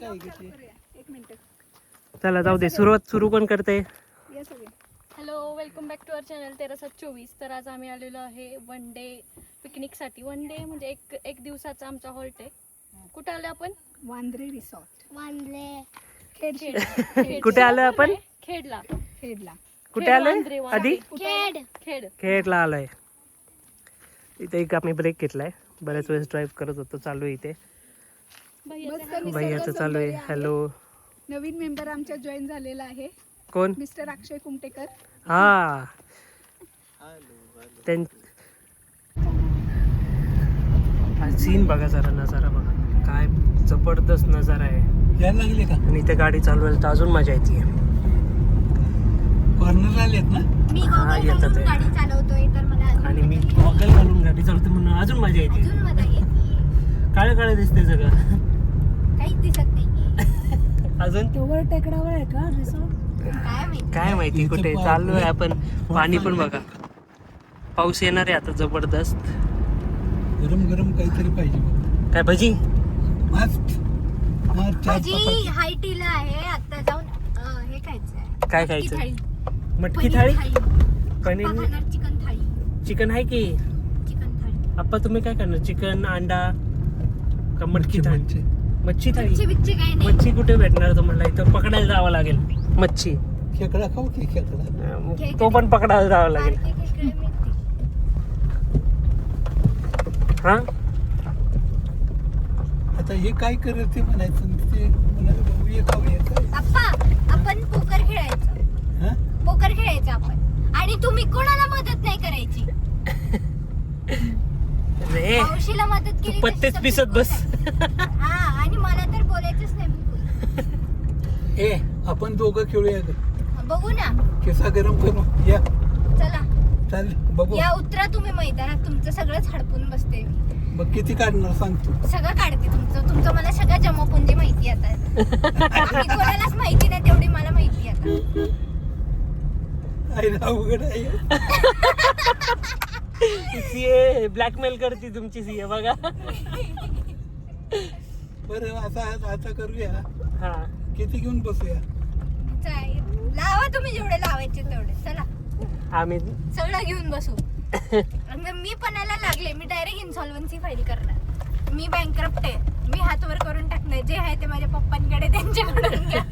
काय घेते एक मिनिट. चला जाऊ दे. सुरुवात सुरू कोण करते या सगळे. Hello welcome back to our channel तेरा सात चोवीस. तर आज आम्ही आलेलो आहे वन डे पिकनिकसाठी वन डे म्हणजे एक एक दिवसाचा आमचा हॉल्ट आहे. कुठं आलो आपण? वांद्रे रिसॉर्ट खेड खेड. कुठे आलोय. आपण? खेडला. खेडला. कुठे आलोय? वांद्रे, वांद्रे. आधी? खेड. खेड. खेडला आलोय. इथे एक आम्ही ब्रेक घेतलाय. बऱ्याच वेळेस ड्राईव्ह करत होतो. चालू आहे इथे. भैयाचं चालू आहे. हॅलो नवीन मेंबर आमच्या जॉईन झालेला आहे. कोण? मिस्टर अक्षय कुमटेकर. हा. सीन बघा जरा नजारा बघा. काय जबरदस्त नजारा आहे. यायला लागले का? आणि इथे गाडी चालवायला तर अजून मजा येते. कॉर्नर आलेत ना? मी हा, गॉगल येतं घालून ते. गाडी चालवतोय तर मला अजून आणि मी. गॉगल घालून गाडी चालवते म्हणून अजून मजा येते. अजून मजा येते. काळे काळे दिसते सगळं. काहीच दिसत नाहीये. अजून? तोवर टेकडावर आहे का रिसॉर्ट? काय माहिती? काय माहिती इथं कुठे? चाललो आहे आपण पाणी पण बघा. पाऊस येणार आहे आता जबरदस्त. गरम गरम काहीतरी पाहिजे बघ. काय भजी? मस्त. हा, चार माझी चपाती. हायटीला आहे. आता जाऊन अं, हे खायचंय. काय खायचं. मटकी थाळी? पनीर? चिकन थाळी. चिकन आहे की? चिकन थाळी. आप्पा तुम्ही काय करणार चिकन अंडा का मटकी थाळी. मच्छी थाळी. मच्छी बिच्छी काही नाही. मच्छी कुठे भेटणार तुम्हाला? इथं पकडायला जावं लागेल. मच्छी. खेकडा खाऊ की खेकडा? अं, तो पण पकडायला जावं लागेल. बारके खेकडे मिळते. हा? आता हे काय करत ते म्हणायचं आणि ते म्हणाले भाऊ ये खाऊया काय आपण पोकर खेळायचं. हा? पोकर खेळायचं आपण. आणि तुम्ही कोणाला मदत नाही करायची? रे मावशीला मदत तू केली पत्तेच तशी पिसत बस. हा आणि मला तर बोलायचंच नाही बिलकुल ए आपण दोघं खेळूया ग. बघू ना. केसा गरम करू या. चला. चाल बघू. या उतरा तुम्ही मैदानात. तुमचं सगळंच हडपून बसते मी. मग किती काढणार सांगतो सगळं काढते तुमचं. तुमचं मला सगळं जमापुंजी माहिती आता. बाकी कोणालाच माहिती नाही तेवढी मला माहिती आता. अवघड आहे सीए ब्लॅकमेल करते तुमची सीए बघा. बरं आता आता करूया. हा. किती घेऊन बसूया? चालेल. लावा तुम्ही जेवढे लावायचे तेवढे. चला. आम्ही सगळं घेऊन बसू. आणि मी पणाला लागले. मी डायरेक्ट इन्सॉल्वन्सी फाईल करणार. मी बँकरप्ट आहे. मी हातवर करून टाकणार. जे आहे ते माझ्या पप्पांकडे त्यांच्याकडून घ्या.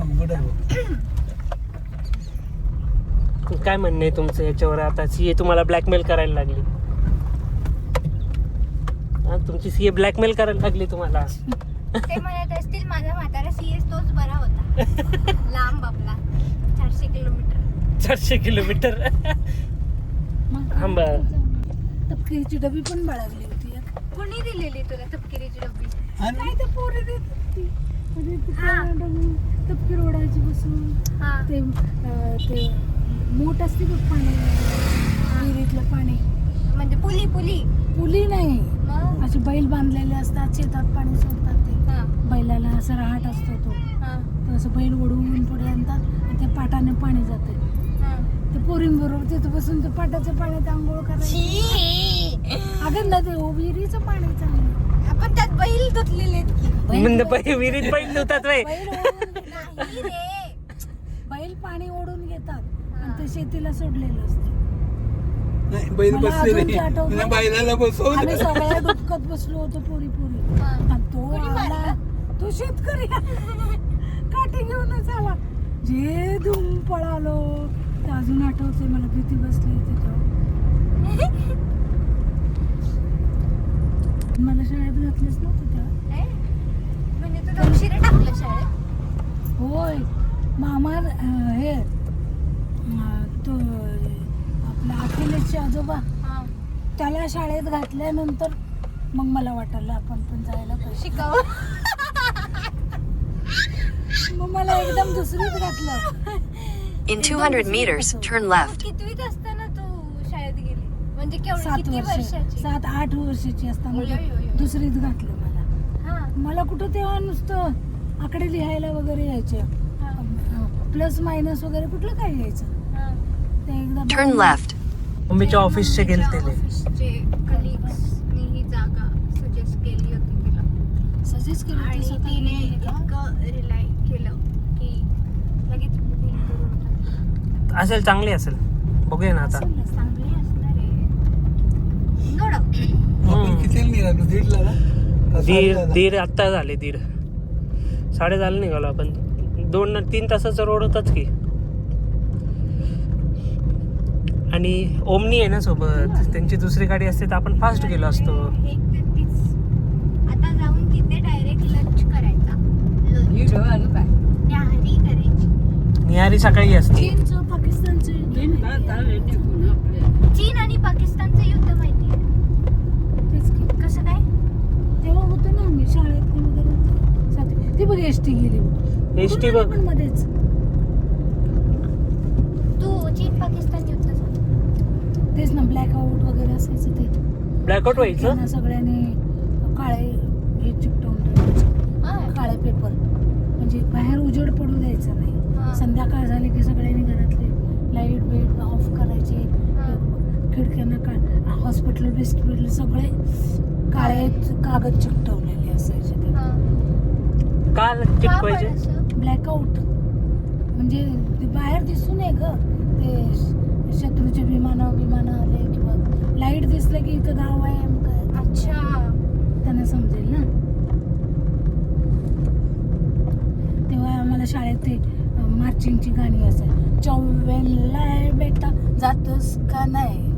अवघड आहे बघ. काय म्हणणं आहे तुमचं याच्यावर? आता सीए तुम्हाला ब्लॅकमेल करायला लागली. हा, तुमची सीए ब्लॅकमेल करायला लागली तुम्हाला. ते म्हणत असतील माझा म्हातारा सीएस तोच बरा होता. लांब आपला. चारशे किलोमीटर. चारशे किलोमीटर. थांबा तपकिरीची डबी पण बाळगली होती एक. कोणी दिलेली तुला तपकिरीची डब्बी आणि? काय ते पोरी देत होती. म्हणजे ती हा. डबी तपकीर ओढायची बसून. हा. ते ते मोठ असते बघ पाणी. विहिरीतलं पाणी. म्हणजे पुली पुली. पुली नाही. मग? असे बैल बांधलेले असतात शेतात पाणी सोडतात ते. हा. बैलाला असं रहाट असतो तो. हा. तर असं बैल ओढवून पुढे आणतात आणि ते पाटाने पाणी जाते. हा. ते पोरींबरोबर तिथं बसून ते पाटाच्या पाण्यात आंघोळ करायची. छी! अगं ना ते विहिरीचं पाणी चांगलं आपण त्यात बैल धुतलेले आहेत की? म्हणजे पै- विहिरीत बैल वय बैल ओढून घेतात. नाही रे. बैल पाणी ओढून घेतात. आणि ते शेतीला सोडलेलं असते. नाही बैल मला बसले अजून ते नाही आठवतं. तिने बैलाला आम्ही बसवलं सगळ्या बसलो होतो पुरी पुरी. हा. आणि तो आला? तो शेतकरी. काठी घेऊनच आला. जे धूम पळालो ते अजून आठवते मला भीती बसली तिथं मला शाळेत घातलेच नव्हतं तेव्हा हे? म्हणजे तुला उशिरा टाकलं शाळेत? होय. मामा अं, हे अं, तो अखिलेशचे आजोबा. हा. त्याला शाळेत घातल्यानंतर मग मला वाटलं आपण पण जायला पाहिजे. शिकाव. मग मला एकदम दुसरीत घातलं. In 200 meters, turn left. कितवीत असताना तू शाळेत गेली? म्हणजे केवढी सात किती वर्ष वर्षाची? सात आठ वर्षाची ओय, ओय, असताना ओय. दुसरीत घातलं मला. हा. मला कुठं तेव्हा नुसतं आकडे लिहायला वगैरे यायचे. हा, प्लस मायनस वगैरे कुठलं काय यायचं हा. ते एकदा Turn बाहेर- left. मम्मीच्या ऑफिसचे गेलते ते. ऑफिसचे colleagues नी ही जागा सजेस्ट केली होती तिला. तिनेच केलं आणि तिने केलं का? इतकं रिलाय केलं की लगेच booking करून टाकलं. असेल चांगली असेल. बघूया ना आता. चांगली असणार आहे. No doubt. आपण किती निघालो दीडला ना? का दीड? दीड आत्ता झाले दीड. साडे झालं निघालो आपण. दोन तीन तासाचा रोड होताच की. आणि ओमनी आहे ना सोबत त्यांची दुसरी गाडी असते तर आपण फास्ट गेलो असतो. एक ते तीस. आता जाऊन तिथे डायरेक्ट लंच करायचा. निहारी सकाळी असते? चीन आणि पाकिस्तानचं युद्ध माहिती आहे. तेच की. कसं काय? तेव्हा होतं ना आम्ही शाळेत ते वगैरे ती बघ एस टी गेली बघ. एस टी पूर्ण बघ. मध्येच तू चीन पाकिस्तान युद्ध झालं. तेच ना ब्लॅक आउट वगैरे असायचं ते. ब्लॅकआउट व्हायचं? सगळ्यांनी काळे हे चिकटवून ठेवायचे. हा. काळे पेपर म्हणजे बाहेर उजेड पडू द्यायचा. नाही. संध्याकाळ झाली की सगळ्यांनी घरातले लाइट बीट ऑफ करायचे. खिडक्यांना का हॉस्पिटल बिस्पिटल सगळे काळे कागद चिकटवलेले असायचे ते. हा. का? ब्लॅकआउट म्हणजे ते बाहेर दिसू नये ग. ते शत्रूचे विमानं विमानं आले किंवा लाइट दिसलं की इथं गाव आहे अच्छा. त्यांना समजेल ना. तेव्हा आम्हाला शाळेत ते मार्चिंगची गाणी असायची चौवेलाय बेटा जातोस का नाही?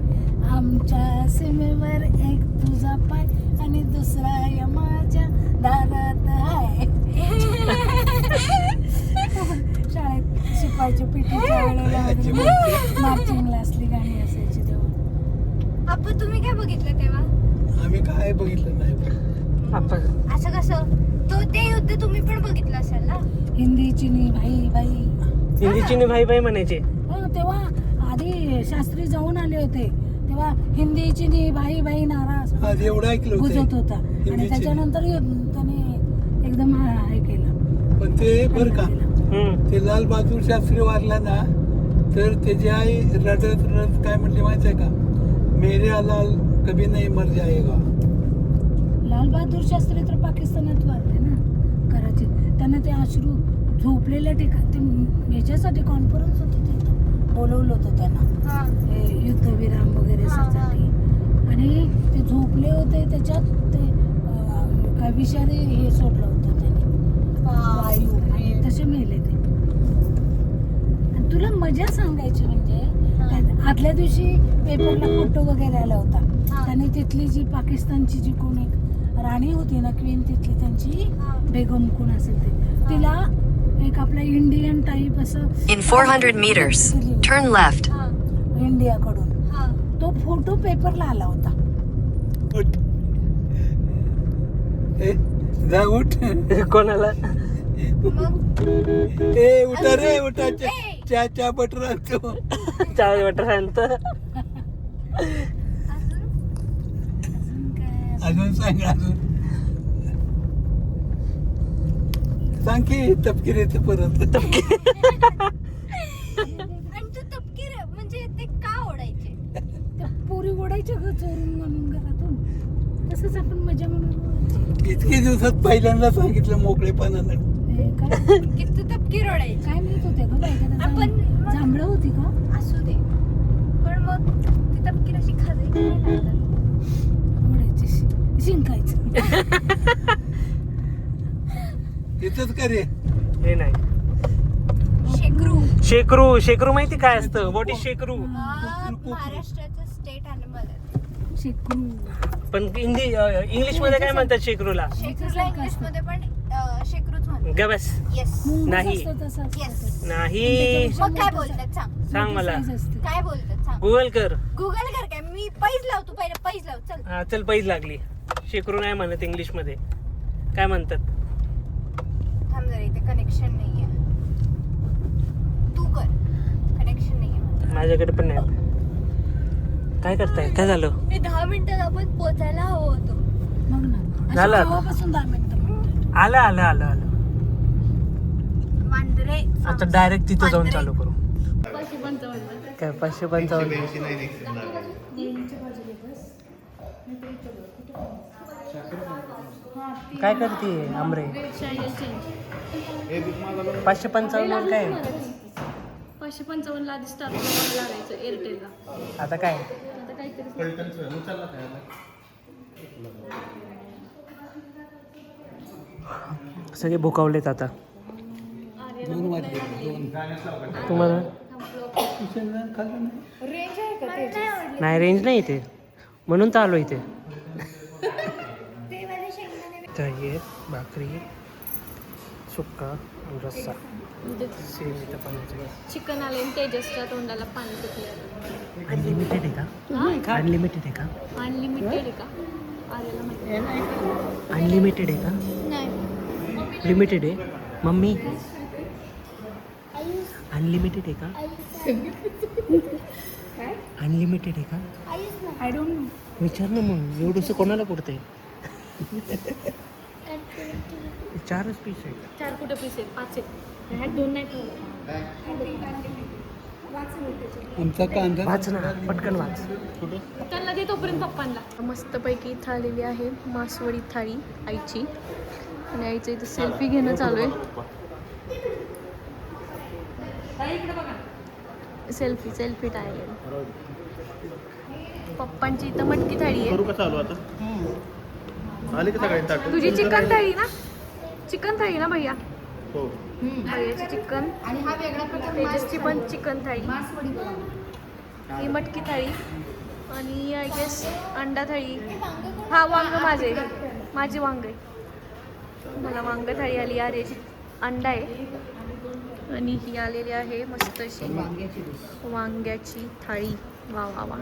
आमच्या सीमेवर एक तुझा पाय आणि दुसरा या माझ्या दारात शिकवायच्या पिटीच्या वेळेला. मार्चिंगला असली गाणी असायची तेव्हा. आपण तुम्ही काय बघितलं तेव्हा? आम्ही काय बघितलं नाही. आपण असं कसं? तो ते युद्ध तुम्ही पण बघितलं असेल ना? हिंदी चिनी भाई भाई. हिंदीची भाई भाई म्हणायचे. हो तेव्हा आधी शास्त्री जाऊन आले होते. तेव्हा हिंदी चिनी भाई भाई नारा असं आज एवढं ऐकलं गुजत होतं होता. आणि चिनी. त्याच्यानंतर त्याने एकदम हा- केलं. पण ते बरं का. ते लाल बहादूर शास्त्री वारला ना तर त्याची आई रडत रडत काय म्हणली माहिती आहे का? मेरे लाल कभी नाही मर जाएगा. लाल बहादूर शास्त्री तर पाकिस्तानात वारले ना कराचीत त्यांना ते अश्रू झोपलेल्या ठिकाणी ते याच्यासाठी कॉन्फरन्स होती तिथं. बोलवलं होतं त्यांना. हा. हे युद्धविराम वगैरे. साठी आणि ते झोपले होते त्याच्यात ते काय विषारी हे सोडलं होतं त्यांनी. वायू. तसे मेले ते आणि तुला मजा सांगायची म्हणजे आदल्या दिवशी पेपरला फोटो वगैरे आला होता. त्याने तिथली जी पाकिस्तानची जी कोण एक राणी होती ना क्वीन तिथली त्यांची. बेगम कोण असेल ते तिला एक आपला इंडियन टाईप असं In 400 meters, turn left. हा. इंडियाकडून हा. तो फोटो पेपरला आला होता कोणाला ए उठा रे उठा. चा. चा चा बटर आणतो. सांगतं अजून सांग अजून. सांग की तपकिरी येते परत. आणि तू तपकीर म्हणजे ते का ओढायचे? त्या पोरी ओढायच्या ग चोरून आणून घरातून. तसंच आपण मजा म्हणून. इतके दिवसात पहिल्यांदा सांगितलं मोकळेपणानं. हे काय की तू तपकीर ओढायचे काय म्हणत होते ग बाई आपण- जांभ- जांभळं होती का? असू दे. पण मग ती तपकीर अशी खाजायची नाही. ओढायची शि- शिंकायचं. इथंच का रे हे नाही. शेकरू. शेकरू शेकरू माहिती काय असतं? What is shekru? हा महाराष्ट्राचं स्टेट अॅनिमल आहे. शेकरू. पण हिंदी इंग्लिशमध्ये काय म्हणतात शेकरूला? शेकरूला इंग्लिशमध्ये पण अं, शेकरूच म्हणतात ग बस येस मुंगूस नाही. नाही मग काय बोलतात? सांग. सांग मला. काय बोलतात? सांग. गुगल कर. गुगल कर काय? मी पैज लाव तू पहिले पैज लाव. चल. हा चल पैज लागली. शेकरू नाही म्हणत इंग्लिशमध्ये. काय म्हणतात? थांब जरा इथे कनेक्शन नाहीये. तू कर. कनेक्शन नाहीये माझ्याकडे पण नाही. काय करताय? काय झालं? हे दहा मिनिटात आपण पोचायला हवं होतो. मग ना. झालं आता. दहा मिनिटं. आलं आलं आलं आलं. आता डायरेक्ट तिथं जाऊन. चालू करू. काय पाचशे पंचावन्न? काय करते आमरे? पाचशे पंचावन्न काय? पाचशे पंचावन्नला आधी स्टार्ट लागायचं एअरटेलला आता काय आता? सगळे भुकावलेत आता. वाजले दोन तुम्हाला? खाल्लं नाही नाही रेंज नाही इथे. म्हणून तर आलो इथे. दही भाकरी सुक्का आणि रस्सा. सेम इथं पण चिकन आले तेजसच्या तोंडाला पाणी सुटले अनलिमिटेड आहे का? अनलिमिटेड आहे का? अनलिमिटेड आहे का? आलेला माहिती अनलिमिटेड आहे का? नाही. लिमिटेड आहे. मम्मी? अनलिमिटेड आहे का? अनलिमिटेड आहे का? आय डोंट विचार ना मग एवढंसं कोणाला पुरते चारच पीस आहे चार कुठे पीस आहेत? पाच आहेत. ह्यात दोन नाही ठेवले. आमचा कांदा वाच ना पटकन वाच. त्यांना दे तोपर्यंत पप्पांना. मस्तपैकी इथं आलेली आहे मासवडी थाळी आईची. आणि आईचं इथं सेल्फी घेणं चालू आहे. सेल्फी सेल्फी टाळले पप्पांची इथं मटकी थाळी आहे. करू का चालू आता? आले का सगळे ताट? तुझी चिकन थाळी ना? चिकन थाळी ना भैया? हो. भैयाची चिकन. आणि हा वेगळा प्रकार पण चिकन थाळी. ही मटकी थाळी. आणि आय गेस अंडा थाळी. हा वांग माझे. माझी वांग आहे. मला वांग थाळी आली. अरे अंडा आहे. आणि ही आलेली आहे मस्त अशी वांग्याची थाळी. वा वा वा.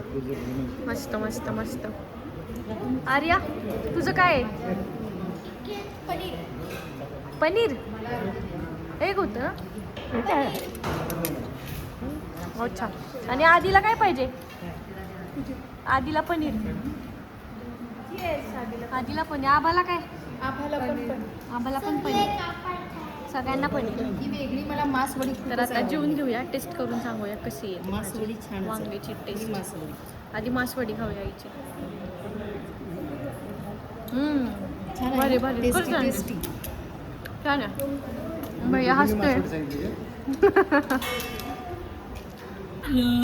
मस्त मस्त मस्त. आर्या तुझं काय? आहे पनीर एक होतं अच्छा आणि आधीला काय पाहिजे? आधीला पनीर. आधीला पनीर. आबाला काय? आबाला पण पनीर. सगळ्यांना पनीर. ही वेगळी मला मासवडी तर आता जेवून घेऊया टेस्ट करून सांगूया कशी आहे. मासवडी छान वांग्याची टेस्ट आधी मासवडी खाऊया आईची. हम्म. भारी भारी. छान आहे. छान आहे. भैया हसतोय.